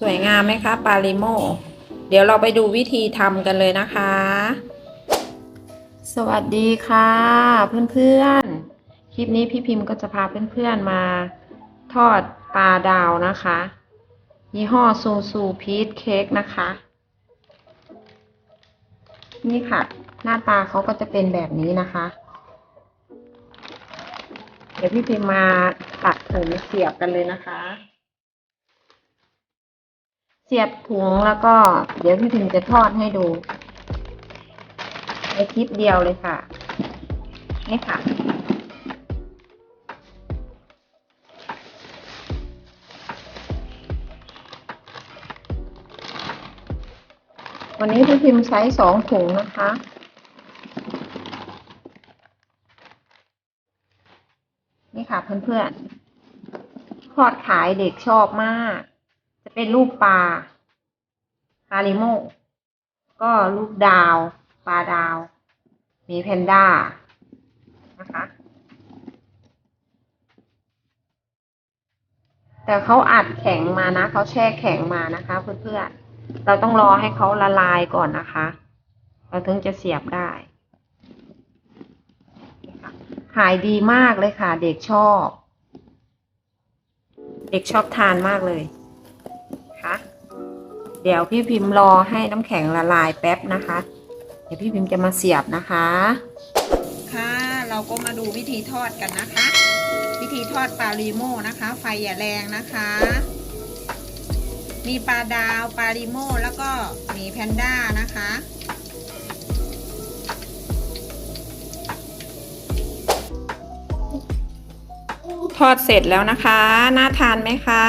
สวยงามไหมคะปาลิโม เดี๋ยวเราไปดูวิธีทำกันเลยนะคะ สวัสดีค่ะ เพื่อนๆ คลิปนี้พี่พิมพ์ก็จะพาเพื่อนๆมาทอดปลาดาวนะคะ ยี่ห้อซูซูพีชเค้กนะคะ นี่ค่ะ หน้าตาเขาก็จะเป็นแบบนี้นะคะ เดี๋ยวพี่พิมพ์มาตัดถุงเสียบกันเลยนะคะ เสียบถุงแล้วก็เดี๋ยวพี่พิมจะทอดให้ดู ในคลิปเดียวเลยค่ะ นี่ค่ะ วันนี้พี่พิมพ์ใช้สองถุงนะคะ นี่ค่ะเพื่อนๆทอดขายเด็กชอบมาก จะเป็นรูปปลาปลาลิโมก็รูปดาวปลาดาว มีแพนด้านะคะแต่เขาอัดแข็งมานะเขาแช่แข็งมานะคะเพื่อนๆเราต้องรอให้เขาละลายก่อนนะคะ เราถึงจะเสียบได้ขายดีมากเลยค่ะ เด็กชอบ เด็กชอบทานมากเลย คะ เดี๋ยวพี่พิมพ์รอให้น้ำแข็งละลายแป๊บนะคะ เดี๋ยวพี่พิมพ์จะมาเสียบนะคะ ค่ะเราก็มาดูวิธีทอดกันนะคะ วิธีทอดปลาลีโม่นะคะ ไฟอย่าแรงนะคะ มีปลาดาวปลาลีโม่แล้วก็มีแพนด้านะคะทอดเสร็จแล้วนะคะ น่าทานไหมคะ